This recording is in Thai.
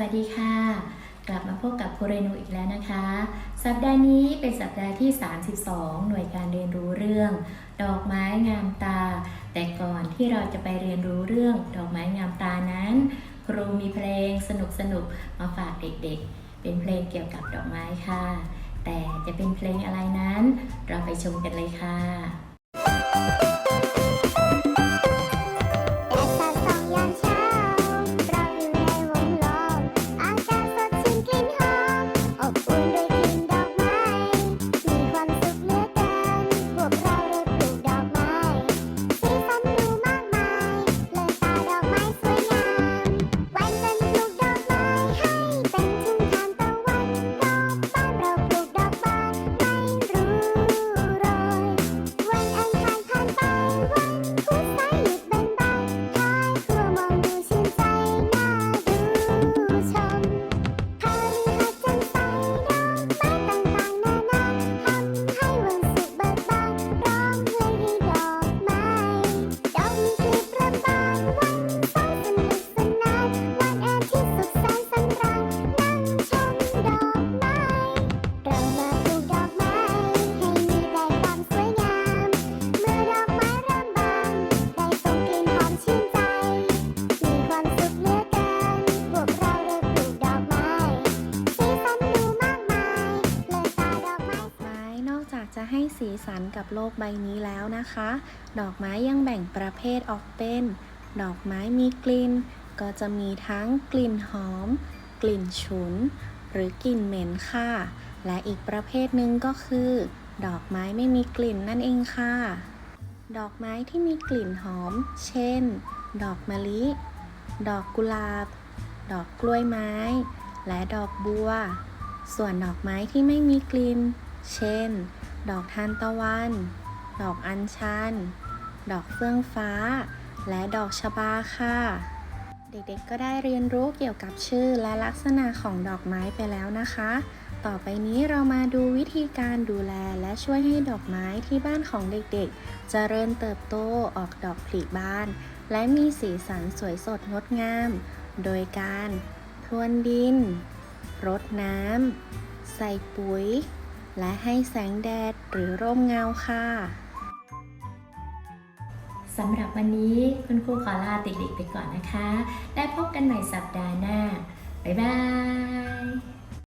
วัสดีค่ะ กลับมาพบกับโคเรนูอีกแล้วนะคะ สัปดาห์นี้เป็นสัปดาห์ที่ 32 หน่วยการเรียนรู้เรื่อง ดอกไม้งามตา แต่ก่อนที่เราจะไปเรียนรู้เรื่อง ดอกไม้งามตานั้น ครูมีเพลงสนุกๆมาฝากเด็กๆ เป็นเพลงเกี่ยวกับดอกไม้ค่ะ แต่จะเป็นเพลงอะไรนั้น เราไปชมกันเลยค่ะ ให้สีสันกับโลกใบนี้แล้วนะคะ ดอกไม้ยังแบ่งประเภทออกเป็น ดอกไม้มีกลิ่น ก็จะมีทั้งกลิ่นหอม กลิ่นฉุน หรือกลิ่นเหม็นค่ะ และอีกประเภทหนึ่งก็คือ ดอกไม้ไม่มีกลิ่นนั่นเองค่ะ ดอกไม้ที่มีกลิ่นหอม เช่น ดอกมะลิ ดอกกุหลาบ ดอกกล้วยไม้ และดอกบัว ส่วนดอกไม้ที่ไม่มีกลิ่น เช่น ดอกทานตะวัน ดอกอัญชัน ดอกเฟื่องฟ้า และดอกชบาค่ะ เด็กๆก็ได้เรียนรู้เกี่ยวกับชื่อและลักษณะของดอกไม้ไปแล้วนะคะ ต่อไปนี้เรามาดูวิธีการดูแลและช่วยให้ดอกไม้ที่บ้านของเด็กๆเจริญเติบโตออกดอกผลิบาน และมีสีสันสวยสดงดงาม โดยการพรวนดิน รดน้ำ ใส่ปุ๋ย และให้แสงแดดหรือร่มเงาค่ะสำหรับวันนี้คุณครูขอลาเด็กๆไปก่อนนะคะ ได้พบกันใหม่สัปดาห์หน้า บ๊ายบาย